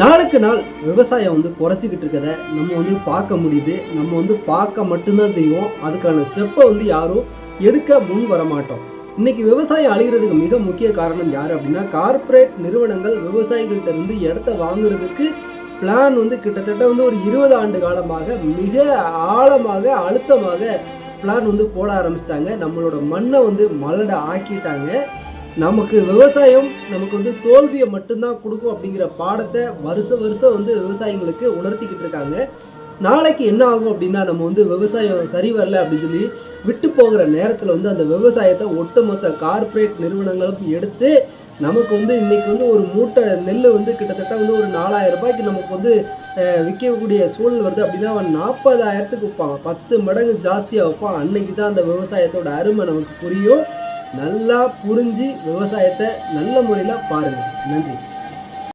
நாளுக்கு நாள் விவசாயம் வந்து குறைச்சிக்கிட்டு இருக்கதை நம்ம வந்து பார்க்க முடியுது. நம்ம வந்து பார்க்க மட்டும்தான் செய்வோம். அதுக்கான ஸ்டெப்பை வந்து யாரும் எடுக்க முன் வர மாட்டோம் இன்னைக்கு விவசாயம் அழிகிறதுக்கு மிக முக்கிய காரணம் யார் அப்படின்னா கார்ப்பரேட் நிறுவனங்கள் விவசாயிகள்கிட்ட இருந்து இடத்த வாங்குறதுக்கு பிளான் வந்து கிட்டத்தட்ட வந்து ஒரு இருபது ஆண்டு காலமாக மிக ஆழமாக அழுத்தமாக பிளான் வந்து போட ஆரம்பிச்சிட்டாங்க. நம்மளோட மண்ணை வந்து மலட ஆக்கிட்டாங்க. நமக்கு விவசாயம் நமக்கு வந்து தோல்வியை மட்டும்தான் கொடுக்கும் அப்படிங்கிற பாடத்தை வருஷ வருஷம் வந்து விவசாயிங்களுக்கு உணர்த்திக்கிட்டு இருக்காங்க. நாளைக்கு என்ன ஆகும் அப்படின்னா நம்ம வந்து விவசாயம் சரி வரல அப்படின்னு சொல்லி விட்டு போகிற நேரத்தில் வந்து அந்த விவசாயத்தை ஒட்டுமொத்த கார்ப்பரேட் நிறுவனங்களும் எடுத்து நமக்கு வந்து இன்றைக்கி வந்து ஒரு மூட்டை நெல் வந்து கிட்டத்தட்ட வந்து ஒரு நாலாயிரம் ரூபாய்க்கு நமக்கு வந்து விற்கக்கூடிய சூழல் வருது அப்படின்னா அவன் நாற்பதாயிரத்துக்கு விற்பான் பத்து மடங்கு ஜாஸ்தியாக வைப்பான் அன்னைக்கு தான் அந்த விவசாயத்தோட அருமை நமக்கு புரியும். நல்லா புரிஞ்சு விவசாயத்தை நல்ல முறையில் பாருங்கள் நன்றி.